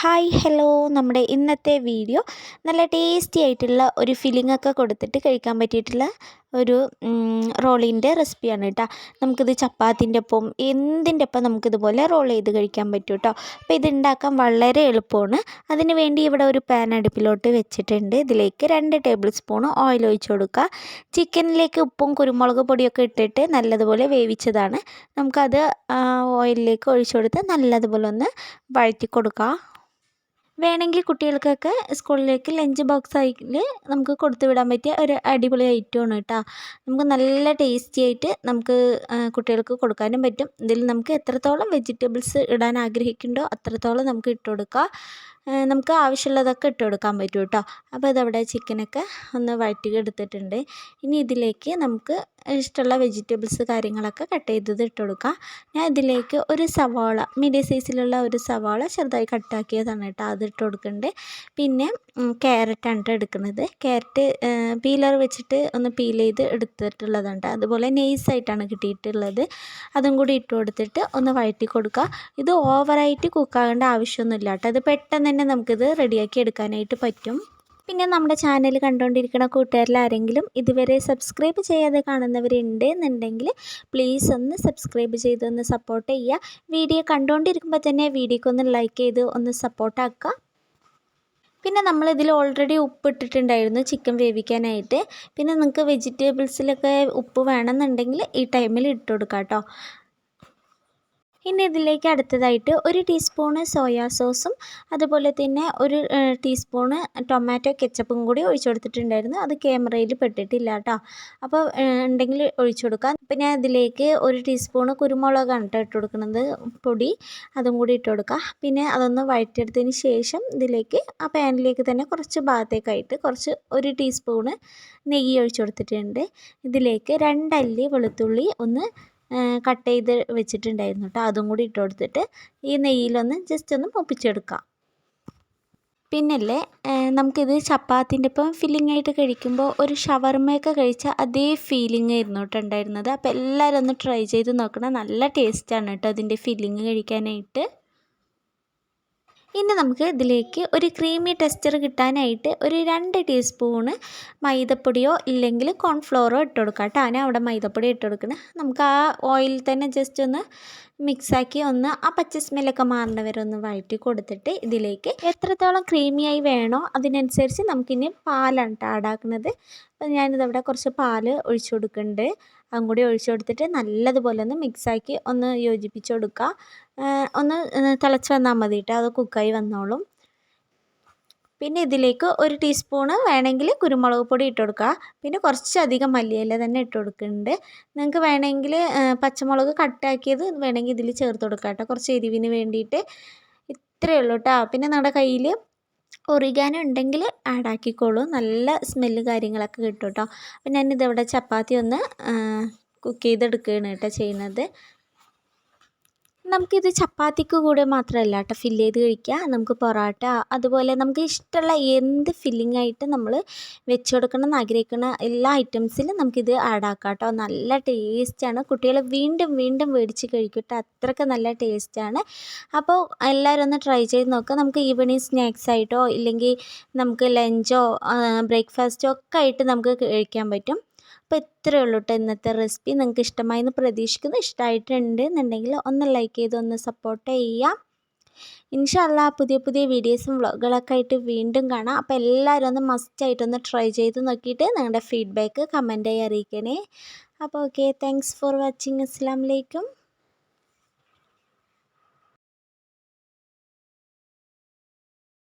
Hi hello. നമ്മുടെ ഇന്നത്തെ video നല്ല ടേസ്റ്റി ആയിട്ടുള്ള ഒരു ഫില്ലിംഗ് ഒക്കെ കൊടുത്തിട്ട് കഴിക്കാൻ പറ്റിയിട്ടുള്ള ഒരു റോളിന്റെ റെസിപ്പിയാണ് കേട്ടോ. നമുക്കിത് ചപ്പാത്തിന്റെ ഒപ്പം എന്തിന്റെ ഒപ്പം നമുക്കിതുപോലെ റോൾ ചെയ്ത് കഴിക്കാൻ പറ്റും കേട്ടോ. അപ്പോൾ ഇത് ഉണ്ടാക്കാൻ വളരെ എളുപ്പമാണ്. അതിന് വേണ്ടി ഇവിടെ ഒരു പാൻ അടുപ്പിലോട്ട് വെച്ചിട്ടുണ്ട്. ഇതിലേക്ക് രണ്ട് ടേബിൾ സ്പൂൺ ഓയിൽ ഒഴിച്ച് കൊടുക്കുക. ചിക്കനിലേക്ക് ഉപ്പും കുരുമുളക് പൊടിയൊക്കെ ഇട്ടിട്ട് നല്ലതുപോലെ വേവിച്ചതാണ്. നമുക്കത് ഓയിലിലേക്ക് ഒഴിച്ചു കൊടുത്ത് നല്ലതുപോലെ ഒന്ന് വഴറ്റി കൊടുക്കുക. വേണമെങ്കിൽ കുട്ടികൾക്കൊക്കെ സ്കൂളിലേക്ക് ലഞ്ച് ബോക്സ് ആയിട്ട് നമുക്ക് കൊടുത്തു വിടാൻ പറ്റിയ ഒരു അടിപൊളി ഐറ്റമാണ് കേട്ടോ. നമുക്ക് നല്ല ടേസ്റ്റി ആയിട്ട് നമുക്ക് കുട്ടികൾക്ക് കൊടുക്കാനും പറ്റും. ഇതിൽ നമുക്ക് എത്രത്തോളം വെജിറ്റബിൾസ് ഇടാൻ ആഗ്രഹിക്കുന്നുണ്ടോ അത്രത്തോളം നമുക്ക് ഇട്ട് നമുക്ക് ആവശ്യമുള്ളതൊക്കെ ഇട്ട് കൊടുക്കാൻ പറ്റും കേട്ടോ അപ്പോൾ ഇതവിടെ ചിക്കനൊക്കെ ഒന്ന് വഴറ്റി എടുത്തിട്ടുണ്ട് ഇനി ഇതിലേക്ക് നമുക്ക് ഇഷ്ടമുള്ള വെജിറ്റബിൾസ് കാര്യങ്ങളൊക്കെ കട്ട് ചെയ്തത് ഇട്ട് കൊടുക്കാം. ഞാൻ ഇതിലേക്ക് ഒരു സവാള മീഡിയം സൈസിലുള്ള ഒരു സവാള ചെറുതായി കട്ടാക്കിയതാണ് കേട്ടോ അത് ഇട്ട് കൊടുക്കുന്നുണ്ട് പിന്നെ ക്യാരറ്റാണ് എടുക്കുന്നത്. ക്യാരറ്റ് പീലർ വെച്ചിട്ട് ഒന്ന് പീൽ ചെയ്ത് എടുത്തിട്ടുള്ളതുണ്ട് അതുപോലെ നെയ്സായിട്ടാണ് കിട്ടിയിട്ടുള്ളത്. അതും കൂടി ഇട്ട് കൊടുത്തിട്ട് ഒന്ന് വഴറ്റി കൊടുക്കുക ഇത് ഓവറായിട്ട് കുക്കാകേണ്ട ആവശ്യമൊന്നുമില്ല കേട്ടോ അത് പെട്ടെന്ന് തന്നെ നമുക്കിത് റെഡിയാക്കി എടുക്കാനായിട്ട് പറ്റും. പിന്നെ നമ്മുടെ ചാനൽ കണ്ടുകൊണ്ടിരിക്കുന്ന കൂട്ടുകാരിൽ ആരെങ്കിലും ഇതുവരെ സബ്സ്ക്രൈബ് ചെയ്യാതെ കാണുന്നവരുണ്ട് എന്നുണ്ടെങ്കിൽ പ്ലീസ് ഒന്ന് സബ്സ്ക്രൈബ് ചെയ്ത് ഒന്ന് സപ്പോർട്ട് ചെയ്യുക. വീഡിയോ കണ്ടുകൊണ്ടിരിക്കുമ്പോൾ തന്നെ വീഡിയോക്കൊന്ന് ലൈക്ക് ചെയ്ത് ഒന്ന് സപ്പോർട്ടാക്കുക പിന്നെ നമ്മളിതിൽ ഓൾറെഡി ഉപ്പ് ഇട്ടിട്ടുണ്ടായിരുന്നു ചിക്കൻ വേവിക്കാനായിട്ട്. പിന്നെ നിങ്ങൾക്ക് വെജിറ്റബിൾസിലൊക്കെ ഉപ്പ് വേണമെന്നുണ്ടെങ്കിൽ ഈ ടൈമിൽ ഇട്ട് കൊടുക്കാം കേട്ടോ ഇനി ഇതിലേക്ക് അടുത്തതായിട്ട് ഒരു ടീസ്പൂണ് സോയാ സോസും അതുപോലെ തന്നെ ഒരു ടീസ്പൂണ് ടൊമാറ്റോ കെച്ചപ്പും കൂടി ഒഴിച്ചു കൊടുത്തിട്ടുണ്ടായിരുന്നു. അത് ക്യാമറയിൽ പെട്ടിട്ടില്ല കേട്ടോ. അപ്പോൾ ഉണ്ടെങ്കിൽ ഒഴിച്ചു കൊടുക്കാം. പിന്നെ ഇതിലേക്ക് ഒരു ടീസ്പൂണ് കുരുമുളകാണ് കേട്ടോ ഇട്ട് കൊടുക്കുന്നത്. പൊടി അതും കൂടി ഇട്ട് കൊടുക്കാം. പിന്നെ അതൊന്ന് വഴറ്റിയെടുത്തതിന് ശേഷം ഇതിലേക്ക് ആ പാനിലേക്ക് തന്നെ കുറച്ച് ഭാഗത്തേക്കായിട്ട് കുറച്ച് ഒരു ടീസ്പൂണ് നെയ്യ് ഒഴിച്ചു കൊടുത്തിട്ടുണ്ട്. ഇതിലേക്ക് രണ്ടല്ലി വെളുത്തുള്ളി ഒന്ന് കട്ട് ചെയ്ത് വെച്ചിട്ടുണ്ടായിരുന്നു കേട്ടോ അതും കൂടി ഇട്ട് കൊടുത്തിട്ട് ഈ നെയ്യിലൊന്ന് ജസ്റ്റ് ഒന്ന് പൊപ്പിച്ചെടുക്കാം പിന്നല്ലേ നമുക്കിത് ചപ്പാത്തിന്റെ ഇപ്പം ഫില്ലിംഗ് ആയിട്ട് കഴിക്കുമ്പോൾ ഒരു ഷവർമയൊക്കെ കഴിച്ച അതേ ഫീലിംഗ് ആയിരുന്നു കേട്ടോ ഉണ്ടായിരുന്നത്. അപ്പോൾ എല്ലാവരും ഒന്ന് ട്രൈ ചെയ്ത് നോക്കണം. നല്ല ടേസ്റ്റാണ് കേട്ടോ അതിന്റെ ഫില്ലിംഗ് കഴിക്കാനായിട്ട്. ഇനി നമുക്ക് ഇതിലേക്ക് ഒരു ക്രീമി ടെക്സ്ചർ കിട്ടാനായിട്ട് ഒരു രണ്ട് ടീസ്പൂണ് മൈദപ്പൊടിയോ ഇല്ലെങ്കിൽ കോൺഫ്ലോറോ ഇട്ട് കൊടുക്കാം കേട്ടോ. ഞാൻ അവിടെ മൈദപ്പൊടി ഇട്ട് കൊടുക്കണം. നമുക്ക് ആ ഓയിലിൽ തന്നെ ജസ്റ്റ് ഒന്ന് മിക്സാക്കി ഒന്ന് ആ പച്ച സ്മെല്ലൊക്കെ മാറേണ്ട വരെ ഒന്ന് വഴറ്റി കൊടുത്തിട്ട് ഇതിലേക്ക് എത്രത്തോളം ക്രീമിയായി വേണോ അതിനനുസരിച്ച് നമുക്കിനി പാലാണ് കേട്ടോ ആഡാക്കുന്നത് അപ്പോൾ ഞാനിതവിടെ കുറച്ച് പാൽ ഒഴിച്ചു കൊടുക്കുന്നുണ്ട്. അതും കൂടി ഒഴിച്ചു കൊടുത്തിട്ട് നല്ലതുപോലെ ഒന്ന് മിക്സാക്കി ഒന്ന് യോജിപ്പിച്ച് കൊടുക്കുക. ഒന്ന് തിളച്ച് വന്നാൽ മതി കേട്ടോ. അത് കുക്കായി വന്നോളും. പിന്നെ ഇതിലേക്ക് ഒരു ടീസ്പൂണ് വേണമെങ്കിൽ കുരുമുളക് പൊടി ഇട്ട് കൊടുക്കുക. പിന്നെ കുറച്ചധികം മല്ലിയില തന്നെ ഇട്ട് കൊടുക്കുന്നുണ്ട്. നിങ്ങൾക്ക് വേണമെങ്കിൽ പച്ചമുളക് കട്ടാക്കിയത് വേണമെങ്കിൽ ഇതിൽ ചേർത്ത് കൊടുക്കുക കേട്ടോ. കുറച്ച് എരിവിന് വേണ്ടിയിട്ട്. ഇത്രയേ ഉള്ളൂ കേട്ടോ. പിന്നെ നിങ്ങളുടെ കയ്യിൽ ഒറിഗാനോ ഉണ്ടെങ്കിൽ ആഡ് ആക്കിക്കോളൂ നല്ല സ്മെല്ല് കാര്യങ്ങളൊക്കെ കിട്ടും കേട്ടോ അപ്പം ഞാനിതിവിടെ ചപ്പാത്തി ഒന്ന് കുക്ക് ചെയ്തെടുക്കുകയാണ് കേട്ടോ ചെയ്യുന്നത്. നമുക്കിത് ചപ്പാത്തിക്ക് കൂടെ മാത്രമല്ല കേട്ടോ ഫില്ല് ചെയ്ത് കഴിക്കുക. നമുക്ക് പൊറോട്ട അതുപോലെ നമുക്ക് ഇഷ്ടമുള്ള എന്ത് ഫില്ലിംഗ് ആയിട്ട് നമ്മൾ വെച്ച് കൊടുക്കണം എന്ന് ആഗ്രഹിക്കുന്ന എല്ലാ ഐറ്റംസിലും നമുക്കിത് ആഡ് ആക്കാം കേട്ടോ. നല്ല ടേസ്റ്റാണ് കുട്ടികൾ വീണ്ടും വീണ്ടും മേടിച്ച് കഴിക്കും കേട്ടോ. അത്രയ്ക്ക് നല്ല ടേസ്റ്റാണ് അപ്പോൾ എല്ലാവരും ഒന്ന് ട്രൈ ചെയ്ത് നോക്കുക നമുക്ക് ഈവനിങ് സ്നാക്സ് ആയിട്ടോ ഇല്ലെങ്കിൽ നമുക്ക് ലഞ്ചോ ബ്രേക്ക്ഫാസ്റ്റോ ഒക്കെ ആയിട്ട് നമുക്ക് കഴിക്കാൻ പറ്റും. അപ്പോൾ ഇത്രയേ ഉള്ളൂ കേട്ടോ ഇന്നത്തെ റെസിപ്പി. നിങ്ങൾക്ക് ഇഷ്ടമായി എന്ന് പ്രതീക്ഷിക്കുന്നു. ഇഷ്ടമായിട്ടുണ്ട് എന്നുണ്ടെങ്കിൽ ഒന്ന് ലൈക്ക് ചെയ്ത് ഒന്ന് സപ്പോർട്ട് ചെയ്യാം ഇൻഷല്ല പുതിയ പുതിയ വീഡിയോസും വ്ളോഗുകളൊക്കെ ആയിട്ട് വീണ്ടും കാണാം. അപ്പോൾ എല്ലാവരും ഒന്ന് മസ്റ്റായിട്ടൊന്ന് ട്രൈ ചെയ്ത് നോക്കിയിട്ട് നിങ്ങളുടെ ഫീഡ്ബാക്ക് കമന്റായി അറിയിക്കണേ. അപ്പോൾ ഓക്കെ താങ്ക്സ് ഫോർ വാച്ചിങ് അസ്സാം വലൈക്കും